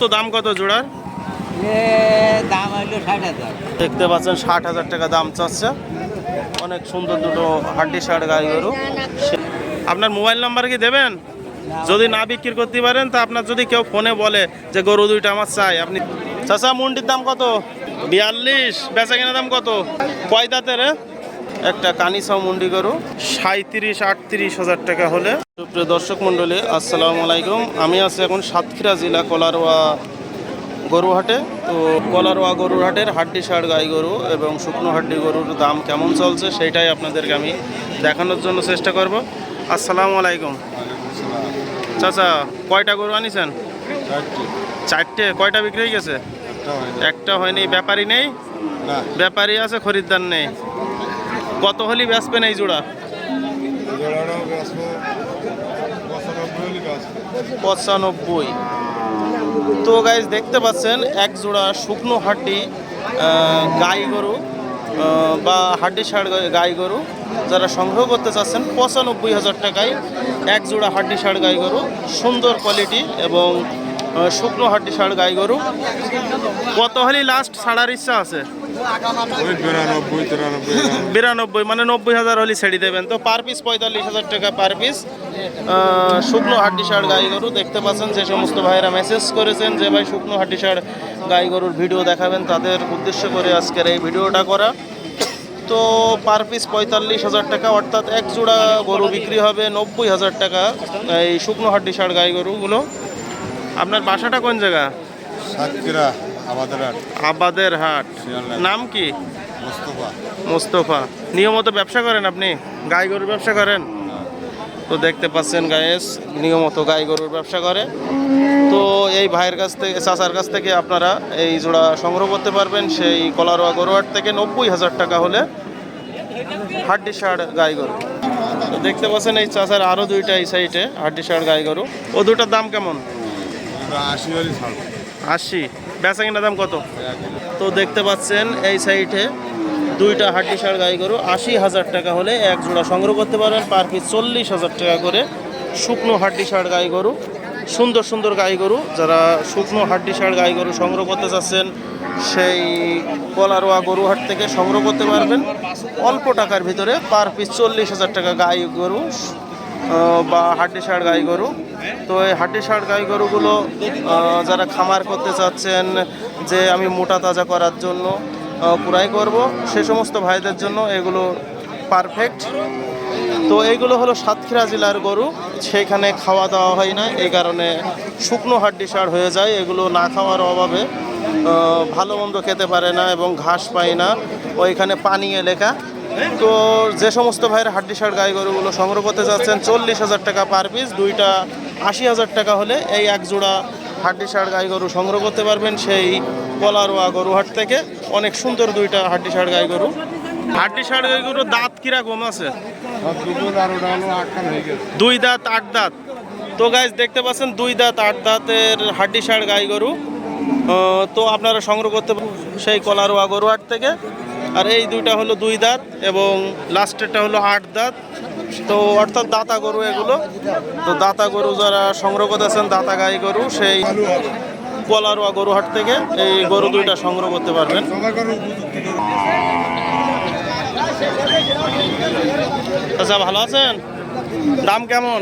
তো দাম কত জোড়ার? দাম হইল ষাট হাজার। দেখতে পাচ্ছেন ষাট হাজার টাকা দাম চাচ্ছে। অনেক সুন্দর দুটো হাড্ডি শার্ট গাই গরু। আপনার মোবাইল নাম্বার কি দেবেন? যদি না বিক্রি করতে পারেন তা আপনার যদি কেউ ফোনে বলে যে গরু দুইটা আমার চাই আপনি চাচা মুন্ডির দাম কত? বিয়াল্লিশ। বেচা কেনা দাম কত? কয় দাঁতের এ? একটা কানিসাও মুন্ডি গরু সাঁত্রিশ আটত্রিশ হাজার টাকা হলে। সুপ্রিয় দর্শক মণ্ডলী আসসালামু আলাইকুম। আমি আছি এখন সাতক্ষীরা জেলা কলারোয়া গরুহাটে তো কলারোয়া গরুর হাটের হাড্ডি ষাড় গাই গরু এবং শুকনো হাড্ডি গরুর দাম কেমন চলছে সেটাই আপনাদেরকে আমি দেখানোর জন্য চেষ্টা করব। আসসালামু আলাইকুম। চাচা কয়টা গরু আনিছেন? চারটে। কয়টা বিক্রি হয়ে গেছে? একটা হয়নি। ব্যাপারী নেই? ব্যাপারী আছে খরিদ্দার নেই? কত হলি বেচবেন এই জোড়া? পঁচানব্বই তো গাইজ দেখতে পাচ্ছেন এক জোড়া শুকনো হাড্ডি গাই গরু বা হাড্ডি ষাড় গাই গরু। যারা সংগ্রহ করতে চাচ্ছেন পঁচানব্বই হাজার টাকায় এক জোড়া হাড্ডি ষাড় গাই গরু। সুন্দর কোয়ালিটি এবং শুকনো হাড্ডি ষাড় গাই গরু। কত হলি লাস্ট ছাড়ার ইচ্ছা আছে? বিরানব্বই মানে নব্বই হাজার হলে ছেড়ে দেবেন। তো পার পিস পঁয়তাল্লিশ হাজার টাকা পার পিস শুকনো হাড্ডি ষাড় গাই গরু, দেখতে পাচ্ছেন যে সমস্ত ভাইরা মেসেজ করেছেন যে ভাই শুকনো হাড্ডি ষাড় গাই গরুর ভিডিও দেখাবেন। তাদের উদ্দেশ্য করে আজকের এই ভিডিওটা করা। তো পার পিস পঁয়তাল্লিশ হাজার টাকা, অর্থাৎ এক জোড়া গরু বিক্রি হবে নব্বই হাজার টাকা, এই শুকনো হাড্ডি ষাড় গাই গরুগুলো। আপনার বাসাটা কোন জায়গা? সাতক্ষীরা আমাদের আর আবাদের হাট। নাম কি? মোস্তফা। মোস্তফা। নিয়মিত ব্যবসা করেন আপনি? গাই গরুর ব্যবসা করেন? তো দেখতে পাচ্ছেন গায়েস নিয়মিত গাই গরুর ব্যবসা করে। তো এই ভাইয়ের কাছ থেকে চাচার কাছ থেকে আপনারা এই জোড়া সংগ্রহ করতে পারবেন। সেই কলারোয়া গরুহাট থেকে নব্বই হাজার টাকা হলে হাড্ডি ষাড় গাই গরু। তো দেখতে পাচ্ছেন এই চাচার আরও দুইটা এই সাইডে হাড্ডি ষাড় গাই গরু। ও দুটার দাম কেমন? আশি বেচা কিনা দাম কত? তো দেখতে পাচ্ছেন এই সাইডে দুইটা হাড্ডি সার গাই গরু, আশি হাজার টাকা হলে এক জোড়া সংগ্রহ করতে পারবেন পার পিস চল্লিশ হাজার টাকা করে শুকনো হাড্ডি সার গাই গরু, সুন্দর সুন্দর গাই গরু। যারা শুকনো হাড্ডি সার গাই গরু সংগ্রহ করতে চাচ্ছেন, সেই কলারোয়া গরুহাট থেকে সংগ্রহ করতে পারবেন। অল্প টাকার ভিতরে পার পিস চল্লিশ হাজার টাকা গাই গরু বা হাড্ডি ষাড় গাই গরু। তো এই হাড্ডি ষাড় গাই গরুগুলো যারা খামার করতে চাচ্ছেন যে আমি মোটা তাজা করার জন্য কুড়াই করব, সে সমস্ত ভাইদের জন্য এগুলো পারফেক্ট তো এইগুলো হলো সাতক্ষীরা জেলার গরু সেইখানে খাওয়া দাওয়া হয় না, এই কারণে শুকনো হাড্ডি সার হয়ে যায়, এগুলো না খাওয়ার অভাবে ভালো মন্দ খেতে পারে না এবং ঘাস পায় না, ওইখানে পানি এলাকা তো যে সমস্ত ভাইয়ের হাড্ডি সার গাই গরুগুলো সংগ্রহ করতে যাচ্ছেন, চল্লিশ হাজার টাকা পার পিস, দুইটা আশি হাজার টাকা হলে এই এক জোড়া হাড্ডি সার গাই গরু সংগ্রহ করতে পারবেন সেই কলারোয়া গরুহাট থেকে। অনেক সুন্দর দুইটা হাড্ডি সার গাই গরু হাড্ডি সার গাই গরুর দাঁত কীরকম আছে? দুই দাঁত, আট দাঁত। তো গাইজ দেখতে পাচ্ছেন, দুই দাঁত, আট দাঁতের হাড্ডি ষাড় গাই গরু তো আপনারা সংগ্রহ করতে সেই কলারোয়া গরুহাট থেকে। আর এই দুইটা হলো দুই দাঁত এবং লাস্টেরটা হলো আট দাঁত। তো অর্থাৎ দাতা গরু এগুলো। তো দাতা গরু যারা সংগ্রহ করতেছেন দাতা গাই গরু, সেই কলারোয়া গরুহাট থেকে এই গরু দুইটা সংগ্রহ করতে পারবেন। আচ্ছা ভালো আছেন? দাম কেমন?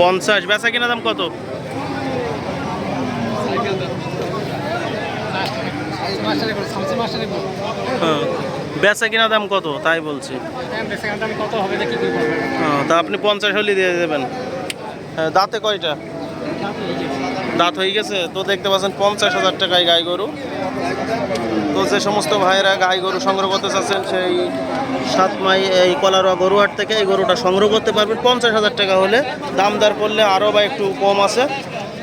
পঞ্চাশ। বেচা কিনা দাম কত? বেচা কিনা দাম কত? তাই বলছি। হ্যাঁ তা আপনি পঞ্চাশ হলে দিয়ে দেবেন। হ্যাঁ দাঁতে কয়টা? দাঁত হয়ে গেছে? তো দেখতে পাচ্ছেন পঞ্চাশ হাজার টাকায় গাই গরু। তো যে সমস্ত ভাইয়েরা গাই গরু সংগ্রহ করতে চাচ্ছেন সেই সাত মাই এই কলারোয়া গরুহাট থেকে এই গরুটা সংগ্রহ করতে পারবেন। পঞ্চাশ হাজার টাকা হলে দামদার করলে আরও বা একটু কম আছে।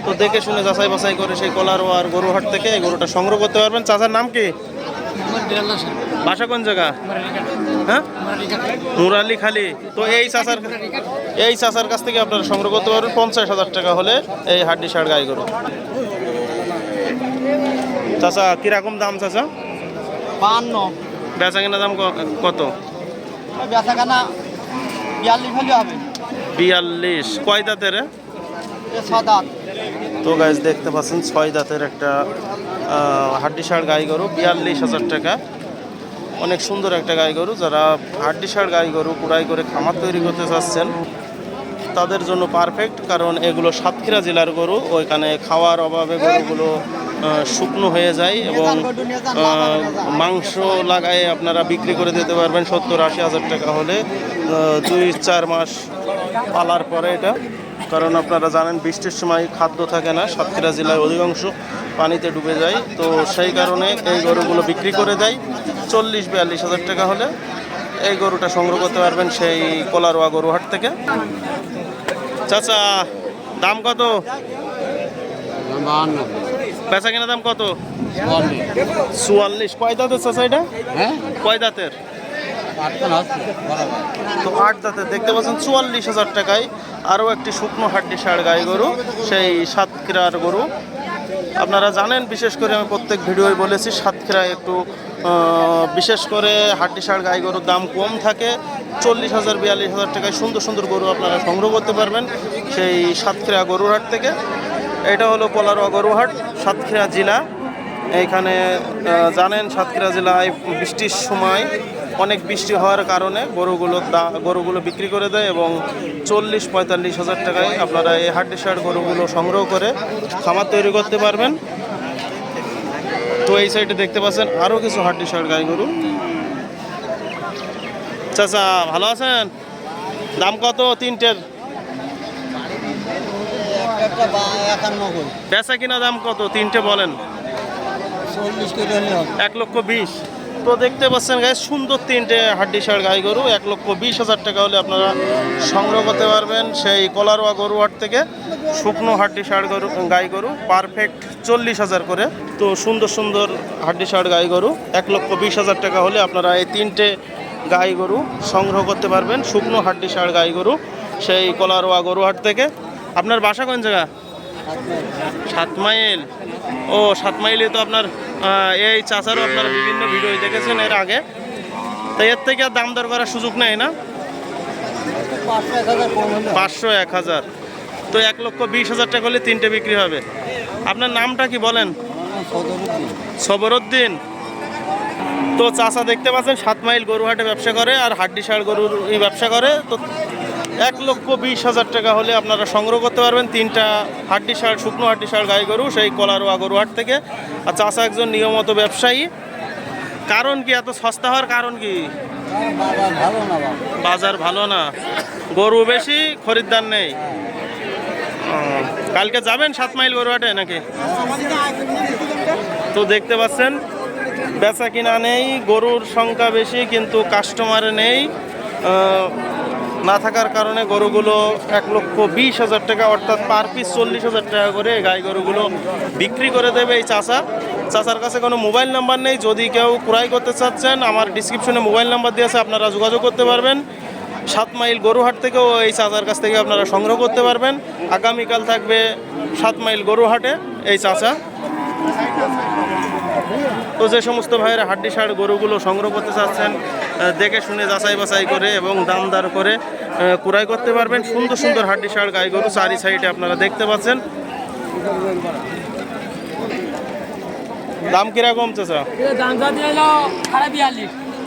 তো দেখে শুনে যাচাই বাছাই করে সেই কলারোয়ার গরুহাট থেকে এই গরুটা সংগ্রহ করতে পারবেন। চাচার নাম কি? বাসা কোন জায়গা? হ্যাঁ? মুরালি খালি তো এই চাচার এই চাচার কাছ থেকে আপনারা সংগ্রহ করতে পারবেন। পঞ্চাশ হাজার টাকা হলে এই হাড্ডি ষাড় গাই গরু। চাচা কীরকম দাম চাচা? বান্ন বেচা কেনা দাম কত? বেচা কেনা বিয়াল্লিশ হলে হবে। বিয়াল্লিশ। কয় দাঁতের? তো গাইজ দেখতে পাচ্ছেন, ছয় দাঁতের একটা হাড্ডিসার গাই গরু, বিয়াল্লিশ হাজার টাকা। অনেক সুন্দর একটা গাই গরু, যারা হাড্ডিসার গাই গরু কুড়াই করে খামার তৈরি করতে চাচ্ছেন, তাদের জন্য পারফেক্ট কারণ এগুলো সাতক্ষীরা জেলার গরু, ওইখানে খাওয়ার অভাবে গরুগুলো শুকনো হয়ে যায় এবং মাংস লাগায় আপনারা বিক্রি করে দিতে পারবেন সত্তর আশি হাজার টাকা হলে দুই চার মাস পালার পরে এটা। কারণ আপনারা জানেন বৃষ্টির সময় খাদ্য থাকে না সাতক্ষীরা জেলায় অধিকাংশ পানিতে ডুবে যায়। তো সেই কারণে এই গরুগুলো বিক্রি করে দেয়। চল্লিশ বিয়াল্লিশ হাজার টাকা হলে এই গরুটা সংগ্রহ করতে পারবেন সেই কোলারোয়া গরুহাট থেকে। চাচা দাম কত? বেচা কেনা দাম কত? চুয়াল্লিশ। কয় দাঁতের চাচা এটা? হ্যাঁ? কয় দাঁতের? তো আট দাঁতের, দেখতে পাচ্ছেন চুয়াল্লিশ হাজার টাকায় আরও একটি শুকনো হাড্ডি ষাড় গাই গরু, সেই সাতক্ষীরার গরু। আপনারা জানেন, বিশেষ করে আমি প্রত্যেক ভিডিওয় বলেছি, সাতক্ষীরায় একটু বিশেষ করে হাড্ডি ষাড় গাই গরুর দাম কম থাকে। চল্লিশ হাজার, বিয়াল্লিশ হাজার টাকায় সুন্দর সুন্দর গরু আপনারা সংগ্রহ করতে পারবেন সেই সাতক্ষীরা গরুহাট থেকে। এটা হলো কোলারোয়া গরুহাট সাতক্ষীরা জেলা। এইখানে জানেন সাতক্ষীরা জেলায় বৃষ্টির সময় অনেক বৃষ্টি হওয়ার কারণে গরুগুলো দা- গরুগুলো বিক্রি করে দেয় এবং চল্লিশ পঁয়তাল্লিশ হাজার টাকায় আপনারা এই হাড্ডি সার গরুগুলো সংগ্রহ করে খামার তৈরি করতে পারবেন। তো এই সাইডে দেখতে পাচ্ছেন আরও কিছু হাড্ডি সার গাই গরু। চাচা ভালো আছেন? দাম কত তিনটের? বেচা কিনা দাম কত? তিনটে বলেন। এক লক্ষ বিশ। তো দেখতে পাচ্ছেন গায়ে সুন্দর তিনটে হাড্ডি সার গাই গরু। এক লক্ষ বিশ হাজার টাকা হলে আপনারা সংগ্রহ করতে পারবেন সেই কলারোয়া গরু হাট থেকে শুকনো হাড্ডি সার গরু, গাই গরু পারফেক্ট চল্লিশ হাজার করে। তো সুন্দর সুন্দর হাড্ডি সার গাই গরু, এক লক্ষ বিশ হাজার টাকা হলে আপনারা এই তিনটে গাই গরু সংগ্রহ করতে পারবেন, শুকনো হাড্ডি সার গাই গরু, সেই কলারোয়া গরু হাট থেকে। আপনার বাসা কোন জায়গা? সাত মাইল ও সাত মাইলে তো আপনার এই চাচারও আপনারা বিভিন্ন ভিডিও দেখেছেন এর আগে। তো এর থেকে আর দাম দর করার সুযোগ নেই না? পাঁচশো এক হাজার। তো এক লক্ষ বিশ হাজার টাকা হলে তিনটে বিক্রি হবে। আপনার নামটা কি বলেন? সবরউদ্দিন তো চাচা দেখতে পাচ্ছেন, সাত মাইল গরুহাটে ব্যবসা করে আর হাড্ডি সার গরুর ব্যবসা করে। তো এক লক্ষ বিশ হাজার টাকা হলে আপনারা সংগ্রহ করতে পারবেন তিনটা হাড্ডি সার শুকনো হাড্ডি সার গাই গরু, সেই কলারোয়া গরুহাট থেকে। আর চাচা একজন নিয়মিত ব্যবসায়ী। কারণ কি এত সস্তা হওয়ার কারণ কি? বাজার ভালো না। গরু বেশি, খরিদ্দার নেই। কালকে যাবেন সাত মাইল গরুহাটে নাকি? তো দেখতে পাচ্ছেন, বেচা কিনা নেই, গরুর সংখ্যা বেশি, কিন্তু কাস্টমার নেই। না থাকার কারণে গরুগুলো এক লক্ষ বিশ হাজার টাকা, অর্থাৎ পার পিস চল্লিশ হাজার টাকা করে গাই গরুগুলো বিক্রি করে দেবে এই চাচা চাচার কাছে কোনো মোবাইল নাম্বার নেই, যদি কেউ ক্রয় করতে চাচ্ছেন, আমার ডিসক্রিপশনে মোবাইল নাম্বার দিয়েছে আপনারা যোগাযোগ করতে পারবেন। সাত মাইল গরুহাট থেকেও এই চাচার কাছ থেকে আপনারা সংগ্রহ করতে পারবেন। আগামীকাল থাকবে সাত মাইল গরুহাটে এই চাচা তো যে সমস্ত ভাইয়েরা হাড্ডি সার গরুগুলো সংগ্রহ করতে চাচ্ছেন দেখে শুনে যাচাই বাছাই করে এবং দাম দর করে ক্রয় করতে পারবেন। সুন্দর সুন্দর হাড্ডি সার গাই গরু চারি সাইডে আপনারা দেখতে পাচ্ছেন। দাম কীরকম চাচা?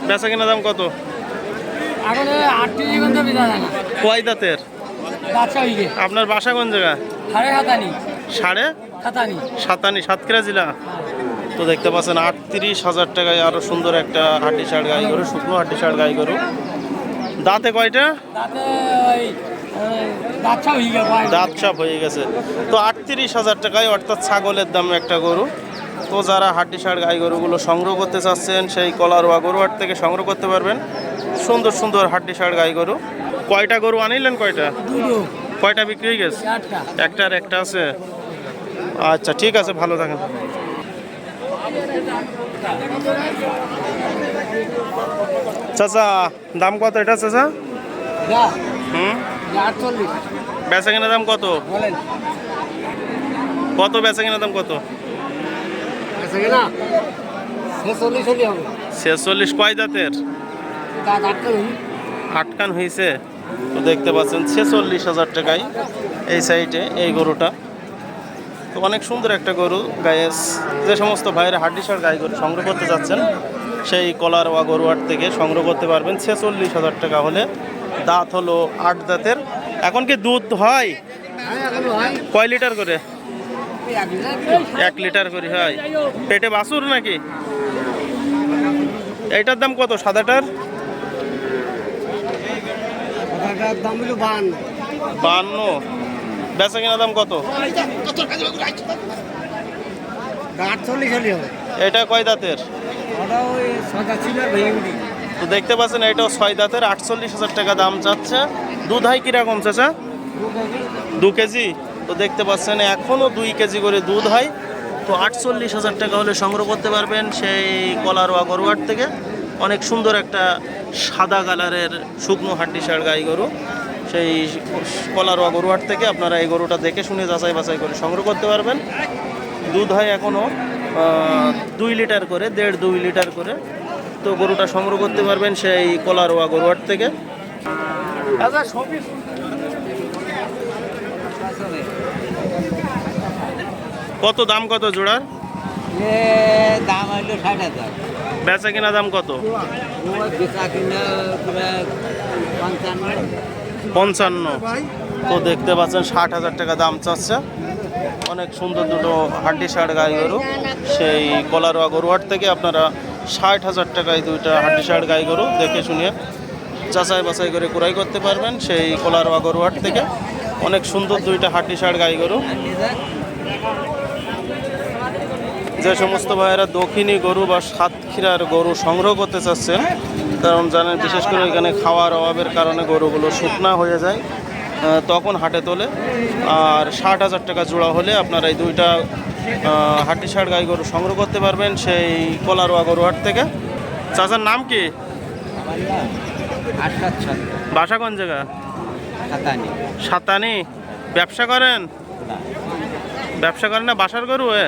বেচা কিনা দাম কত? কয় দাঁতের? আপনার বাসা কোন জায়গা সাড়ে সাড়ে? সাতানি সাতক্ষীরা জেলা? তো দেখতে পাচ্ছেন আটত্রিশ হাজার টাকায় আরও সুন্দর একটা হাড্ডি শার্ট গাই গরু শুকনো হাড্ডি শার্ট গাই গরু। দাঁতে কয়টা? দাঁত সাপ হয়ে গেছে তো আটত্রিশ হাজার টাকায় অর্থাৎ ছাগলের দাম একটা গরু। তো যারা হাড্ডি সার গাই গরুগুলো সংগ্রহ করতে চাচ্ছেন সেই কলারোয়া গরুহাট থেকে সংগ্রহ করতে পারবেন। সুন্দর সুন্দর হাড্ডি সার গাই গরু। কয়টা গরু আনিলেন কয়টা? কয়টা বিক্রি হয়ে গেছে? চারটা। একটা আর একটা আছে। আচ্ছা ঠিক আছে ভালো থাকেন। চাচা দাম কত এটা চাচা? হুম? বেচা কেনা দাম কত? কত বেচা কেনা দাম কত? ছেচল্লিশ কয় হই আটকান হয়েছে। তো দেখতে পাচ্ছেন ছেচল্লিশ হাজার টাকায় এই সাইডে এই গরুটা। তো অনেক সুন্দর একটা গরু। গায়ে যে সমস্ত ভাইয়ের হাড্ডিসার গায়ে গরু সংগ্রহ করতে যাচ্ছেন সেই কলার ওয়া গরুয়ার থেকে সংগ্রহ করতে পারবেন। ছেচল্লিশ হাজার টাকা হলে। দাঁত হলো আট দাঁতের। এখন কি দুধ হয়? কয় লিটার করে? এক লিটার করে হয়। পেটে বাসুর নাকি? এইটার দাম কত? সাদাটার দাম হলো বান্ন। বান্ন। বেচা কিনা দাম কত? এটা কয় দাঁতের? তো দেখতে পাচ্ছেন, এটাও ছয় দাঁতের, আটচল্লিশ হাজার টাকা দাম চাচ্ছে। দুধ হয় কীরকম চাচা? দু কেজি। তো দেখতে পাচ্ছেন এখনও দুই কেজি করে দুধ হয় তো আটচল্লিশ হাজার টাকা হলে সংগ্রহ করতে পারবেন সেই কলারোয়া গরুয়ার থেকে। অনেক সুন্দর একটা সাদা কালারের শুকনো হাড্ডিসার গাই গরু। সেই কলারোয়া গরুয়ার থেকে আপনারা এই গরুটা দেখে শুনে যাচাই বাছাই করে সংগ্রহ করতে পারবেন। দুধ হয় এখনও দুই লিটার করে দেড় দুই লিটার করে। তো গরুটা সংগ্রহ করতে পারবেন সেই কলারোয়া গরুয়ার থেকে। কত দাম কত জোড়ার এ দাম হইল ষাট হাজার। বেচা কিনা দাম কত? বেচা কিনা পঞ্চান্ন। তো দেখতে পাচ্ছেন, ষাট হাজার টাকা দাম চাচ্ছে। অনেক সুন্দর দুটো হাড্ডি শার্ট গাই গরু। সেই কলারোয়া গরুহাট থেকে আপনারা ষাট হাজার টাকায় দুইটা হাড্ডি শার্ট গাই গরু দেখে শুনে যাচাই বাছাই করে ক্রয় করতে পারবেন সেই কলারোয়া গরুহাট থেকে। অনেক সুন্দর দুইটা হাড্ডি শার্ট গাই গরু। যে সমস্ত ভাইয়েরা দক্ষিণী গরু বা সাতক্ষীরার গরু সংগ্রহ করতে চাচ্ছেন কারণ জানেন বিশেষ করে এখানে খাওয়ার অভাবের কারণে গরুগুলো শুকনা হয়ে যায় তখন হাটে তোলে। আর ষাট হাজার টাকা জোড়া হলে আপনারা এই দুইটা হাটি ষাট গাই গরু সংগ্রহ করতে পারবেন সেই কলারোয়া গরু হাট থেকে। চাচার নাম কি? বাসা কোন জায়গা? সাতানি। সাতানি। ব্যবসা করেন? ব্যবসা করেন না বাসার গরু এ?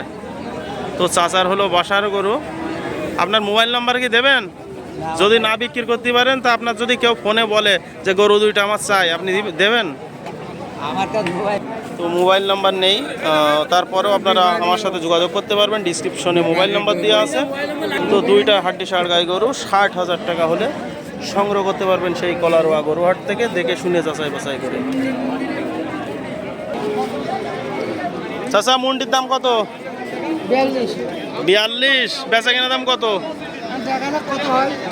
তো চাচার হলো বাসার গরু। আপনার মোবাইল নাম্বার কি দেবেন? যদি না বিক্রি করতে পারেন তা আপনার যদি কেউ ফোনে বলে যে গরু দুইটা আমার চাই আপনি দেবেন? তো মোবাইল নাম্বার নেই। তারপরেও আপনারা আমার সাথে যোগাযোগ করতে পারবেন। ডিসক্রিপশনে মোবাইল নাম্বার দেওয়া আছে। তো দুইটা হাড্ডি ষাট গাই গরু ষাট হাজার টাকা হলে সংগ্রহ করতে পারবেন সেই কলারোয়া গরুহাট থেকে। দেখে শুনে যাচাই বাছাই করে চাচা মুন্ডির দাম কত? বিয়াল্লিশ। বিয়াল্লিশ। বেচা কিনা দাম কত?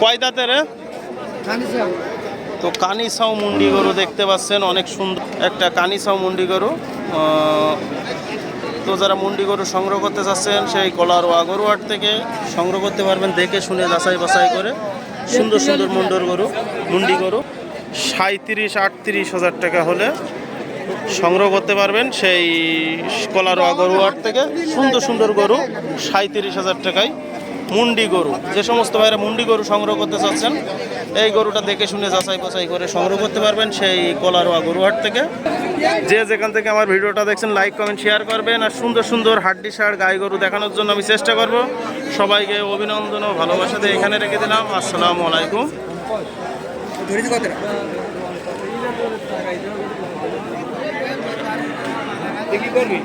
কয় এ? তো কানিসাও মুন্ডি গরু দেখতে পাচ্ছেন অনেক সুন্দর একটা কানিসাও মুন্ডি গরু। তো যারা মুন্ডি গরু সংগ্রহ করতে চাচ্ছেন সেই কলার ওয়া গরুহাট থেকে সংগ্রহ করতে পারবেন দেখে শুনে যাচাই বাছাই করে। সুন্দর সুন্দর মুন্ডর গরু মুন্ডি গরু। সাঁত্রিশ আটত্রিশ হাজার টাকা হলে সংগ্রহ করতে পারবেন সেই কলারোয়া গরুহাট থেকে। সুন্দর সুন্দর গরু সাঁত্রিশ হাজার টাকায়। মুন্ডি গরু। যে সমস্ত ভাইরা মুন্ডি গরু সংগ্রহ করতে চাচ্ছেন এই গরুটা দেখে শুনে যাচাই বাছাই করে সংগ্রহ করতে পারবেন সেই কলারোয়া গরুহাট থেকে। যে যেখান থেকে আমার ভিডিওটা দেখছেন লাইক কমেন্ট শেয়ার করবেন আর সুন্দর সুন্দর হাড্ডি সার গাই গরু দেখানোর জন্য আমি চেষ্টা করব। সবাইকে অভিনন্দন ও ভালোবাসা দিয়ে এখানে রেখে দিলাম। আসসালামু আলাইকুম। কি করবি?